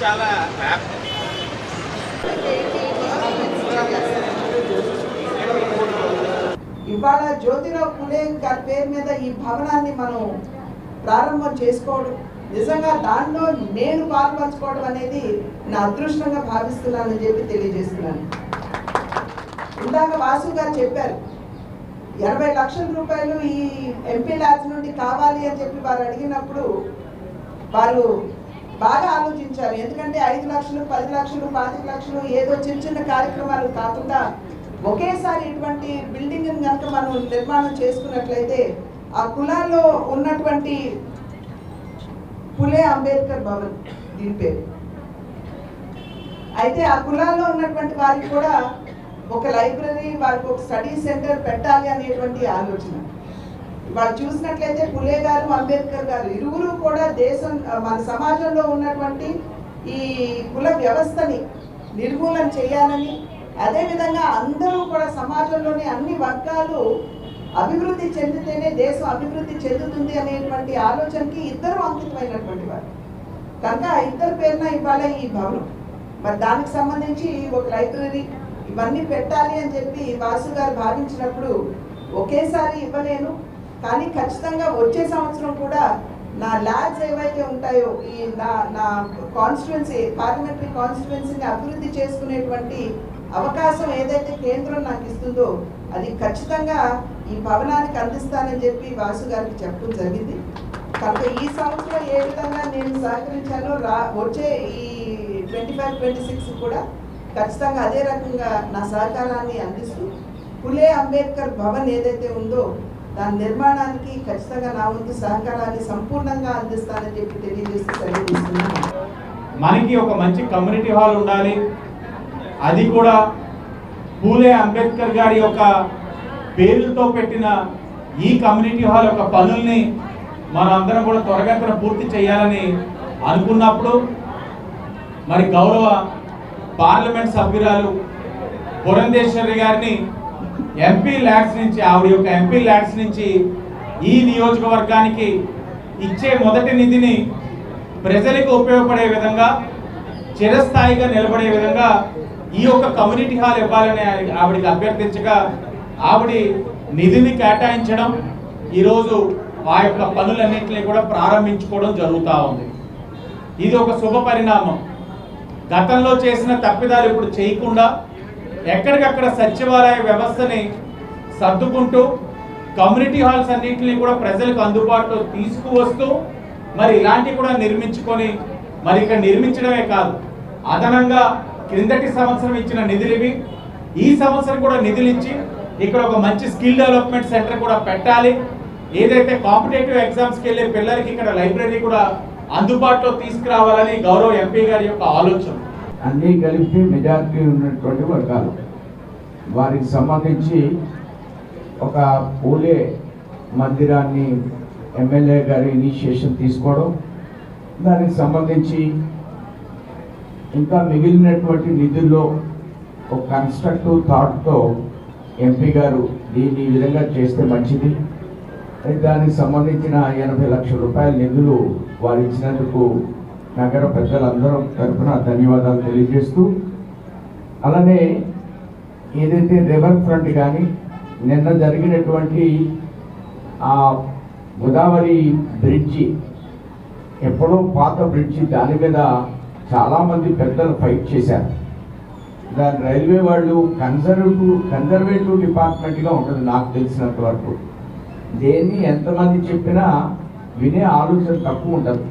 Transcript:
చాలా హ్యాపీ. ఇవాళ జ్యోతిరావు పులే గారి పేరు మీద ఈ భవనాన్ని మనం ప్రారంభం చేసుకోవడం నిజంగా దానిలో నేను పాల్పంచుకోవడం అనేది నా అదృష్టంగా భావిస్తున్నానని చెప్పి తెలియజేస్తున్నాను. ఇందాక వాసు గారు చెప్పారు ఎనభై లక్షల రూపాయలు ఈ ఎంపీ ల్యాబ్స్ నుండి కావాలి అని చెప్పి వారు అడిగినప్పుడు వారు బాగా ఆలోచించారు ఎందుకంటే ఐదు లక్షలు పది లక్షలు పాతిక లక్షలు ఏదో చిన్న చిన్న కార్యక్రమాలు కాకుండా ఒకేసారి ఇటువంటి బిల్డింగ్ కనుక మనం నిర్మాణం చేసుకున్నట్లయితే ఆ కులాల్లో ఉన్నటువంటి పులే అంబేద్కర్ భవన్ దీని పేరు. అయితే ఆ కులాల్లో ఉన్నటువంటి వారికి కూడా ఒక లైబ్రరీ వారికి ఒక స్టడీ సెంటర్ పెట్టాలి అనేటువంటి ఆలోచన. వాళ్ళు చూసినట్లయితే పులే గారు అంబేద్కర్ గారు ఇరువురు కూడా దేశం మన సమాజంలో ఉన్నటువంటి ఈ కుల వ్యవస్థని నిర్మూలన చేయాలని అదేవిధంగా అందరూ కూడా సమాజంలోని అన్ని వర్గాలు అభివృద్ధి చెందితేనే దేశం అభివృద్ధి చెందుతుంది అనేటువంటి ఆలోచనకి ఇద్దరు అంకితమైనటువంటి వారు. కనుక ఇద్దరు పేరున ఇవాళ ఈ భవనం. మరి దానికి సంబంధించి ఒక లైబ్రరీ ఇవన్నీ పెట్టాలి అని చెప్పి వాసు గారు భావించినప్పుడు ఒకేసారి ఇవ్వలేను. కానీ ఖచ్చితంగా వచ్చే సంవత్సరం కూడా నా ల్యాబ్స్ ఏవైతే ఉంటాయో ఈ నా నా కాన్స్టిట్యున్సీ పార్లమెంటరీ కాన్స్టిట్యున్సీని అభివృద్ధి చేసుకునేటువంటి అవకాశం ఏదైతే కేంద్రం నాకు ఇస్తుందో అది ఖచ్చితంగా ఈ భవనానికి అందిస్తానని చెప్పి వాసు గారికి చెప్పడం జరిగింది. కనుక ఈ సంవత్సరం ఏ విధంగా నేను సహకరించానో రా వచ్చే ఈ ట్వంటీ ఫైవ్ ట్వంటీ సిక్స్ కూడా ఖచ్చితంగా అదే రకంగా నా సహకారాన్ని అందిస్తూ పులే అంబేద్కర్ భవన్ ఏదైతే ఉందో దాని నిర్మాణానికి ఖచ్చితంగా నా వంతు సహకారాన్ని సంపూర్ణంగా అందిస్తానని చెప్పి తెలియజేస్తూ సెలవుస్తున్నాను మనకి ఒక మంచి కమ్యూనిటీ హాల్ ఉండాలి. అది కూడా పూలే అంబేద్కర్ గారి యొక్క పేరుతో పెట్టిన ఈ కమ్యూనిటీ హాల్ యొక్క పనుల్ని మనందరం కూడా త్వరగతిన పూర్తి చేయాలని అనుకున్నప్పుడు మరి గౌరవ పార్లమెంట్ సభ్యురాలు పురంధేశ్వరి గారిని ఎంపీ ల్యాడ్స్ నుంచి ఆవిడ యొక్క ఎంపీ ల్యాడ్స్ నుంచి ఈ నియోజకవర్గానికి ఇచ్చే మొదటి నిధిని ప్రజలకు ఉపయోగపడే విధంగా చిరస్థాయిగా నిలబడే విధంగా ఈ యొక్క కమ్యూనిటీ హాల్ ఇవ్వాలని ఆవిడ- ఆవిడకి అభ్యర్థించగా ఆవిడ నిధిని కేటాయించడం ఈరోజు ఆ యొక్క పనులన్నింటినీ కూడా ప్రారంభించుకోవడం జరుగుతూ ఉంది. ఇది ఒక శుభ పరిణామం. గతంలో చేసిన తప్పిదాలు ఇప్పుడు చేయకుండా ఎక్కడికక్కడ సచివాలయ వ్యవస్థని సర్దుకుంటూ కమ్యూనిటీ హాల్స్ అన్నింటినీ కూడా ప్రజలకు అందుబాటులో తీసుకువస్తూ మరి ఇలాంటివి కూడా నిర్మించుకొని మరి ఇక్కడ నిర్మించడమే కాదు అదనంగా క్రిందటి సంవత్సరం ఇచ్చిన నిధులు ఇవి. ఈ సంవత్సరం కూడా నిధులు ఇచ్చి ఇక్కడ ఒక మంచి స్కిల్ డెవలప్మెంట్ సెంటర్ కూడా పెట్టాలి. ఏదైతే కాంపిటేటివ్ ఎగ్జామ్స్కి వెళ్ళే పిల్లలకి ఇక్కడ లైబ్రరీ కూడా అందుబాటులో తీసుకురావాలని గౌరవ ఎంపీ గారి యొక్క ఆలోచన. అన్నీ కలిపి మెజారిటీ ఉన్నటువంటి వర్గాలు. వారికి సంబంధించి ఒక పూలే మందిరాన్ని ఎమ్మెల్యే గారి ఇనిషియేషన్ తీసుకోవడం దానికి సంబంధించి ఇంకా మిగిలినటువంటి నిధుల్లో ఒక కన్స్ట్రక్టివ్ థాట్తో ఎంపీ గారు దీన్ని ఈ విధంగా చేస్తే మంచిది. దానికి సంబంధించిన ఎనభై లక్షల రూపాయల నిధులు వారు ఇచ్చినందుకు నగర పెద్దలందరం తరఫున ధన్యవాదాలు తెలియజేస్తూ అలానే ఏదైతే రివర్ ఫ్రంట్ కానీ నిన్న జరిగినటువంటి ఆ గోదావరి బ్రిడ్జి ఎప్పుడో పాత బ్రిడ్జి దాని మీద చాలామంది పెద్దలు ఫైట్ చేశారు. దాని రైల్వే వాళ్ళు కన్జర్వేటివ్ కన్జర్వేటివ్ డిపార్ట్మెంట్గా ఉంటుంది నాకు తెలిసినంత వరకు. దేన్ని ఎంతమంది చెప్పినా వినే ఆలోచన తక్కువ ఉంటుంది.